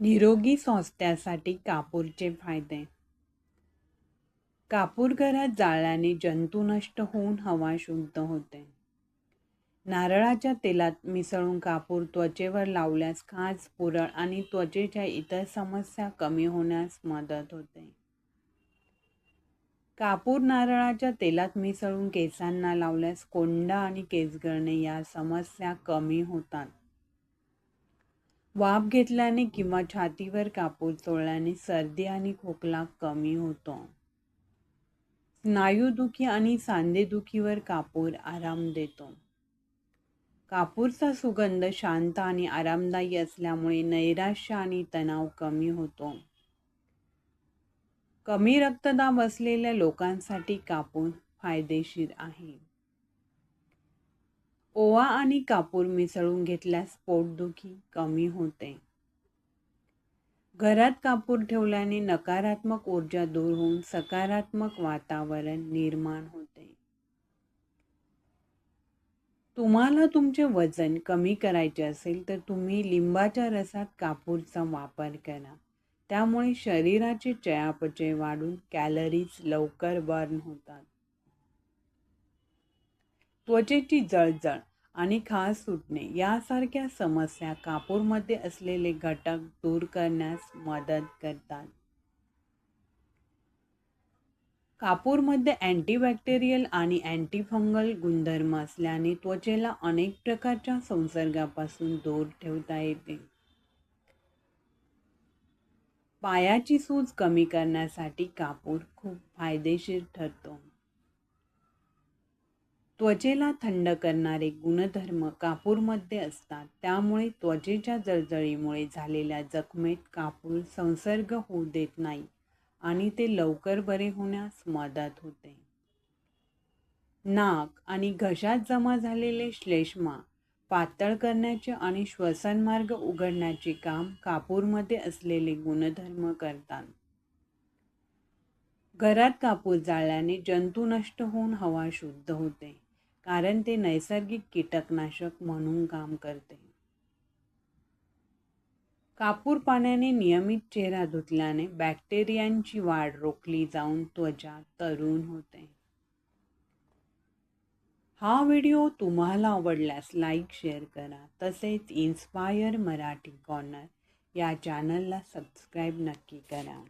निरोगी स्वास्थ्यासाठी कापूरचे फायदे. कापूर घरात जाळल्याने जंतू नष्ट होऊन हवा शुद्ध होते. नारळाच्या तेलात मिसळून कापूर त्वचेवर लावल्यास खाज पुरळ आणि त्वचेच्या इतर समस्या कमी होण्यास मदत होते. कापूर नारळाच्या तेलात मिसळून केसांना लावल्यास कोंडा आणि केसगळणे या समस्या कमी होतात. वाफ घेतल्याने किंवा छातीवर कापूर चोळल्याने सर्दी आणि खोकला कमी होतो. स्नायूदुखी आणि सांधेदुखीवर कापूर आराम देतो. कापूरचा सुगंध शांत आणि आरामदायी असल्यामुळे नैराश्य आणि तणाव कमी होतो. कमी रक्तदाब असलेल्या लोकांसाठी कापूर फायदेशीर आहे. ओवा आणि कापूर मिसळून घेतल्यास पोटदुखी कमी होते. घरात कापूर ठेवल्याने नकारात्मक ऊर्जा दूर होऊन सकारात्मक वातावरण निर्माण होते. तुम्हाला तुमचे वजन कमी करायचे असेल तर तुम्ही लिंबाच्या रसात कापूरचा वापर करा. त्यामुळे शरीराचे चयापचय वाढून कॅलरीज लवकर बर्न होतात. त्वचेची जळजळ आणि खास सुटणे यासारख्या समस्या कापूरमध्ये असलेले घटक दूर करण्यास मदत करतात. कापूरमध्ये अँटीबॅक्टेरियल आणि अँटीफंगल गुणधर्म असल्याने त्वचेला अनेक प्रकारच्या संसर्गापासून दूर ठेवता येते. पायाची सूज कमी करण्यासाठी कापूर खूप फायदेशीर ठरतो. त्वचेला थंड करणारे गुणधर्म कापूरमध्ये असतात. त्यामुळे त्वचेच्या जळजळीमुळे झालेल्या जखमेत कापूर संसर्ग होऊ देत नाही आणि ते लवकर बरे होण्यास मदत होते. नाक आणि घशात जमा झालेले श्लेष्मा पातळ करण्याचे आणि श्वसनमार्ग उघडण्याचे काम कापूरमध्ये असलेले गुणधर्म करतात. घरात कापूर जाळल्याने जंतू नष्ट होऊन हवा शुद्ध होते. कारण ते नैसर्गिक कीटकनाशक म्हणून काम करते. कापूर पाण्याने नियमित चेहरा धुतल्याने बॅक्टेरियांची वाढ रोखली जाऊन त्वचा तरुण होते. हा व्हिडिओ तुम्हाला आवडल्यास लाईक शेअर करा. तसेच इन्स्पायर मराठी कॉर्नर या चॅनलला सबस्क्राईब नक्की करा.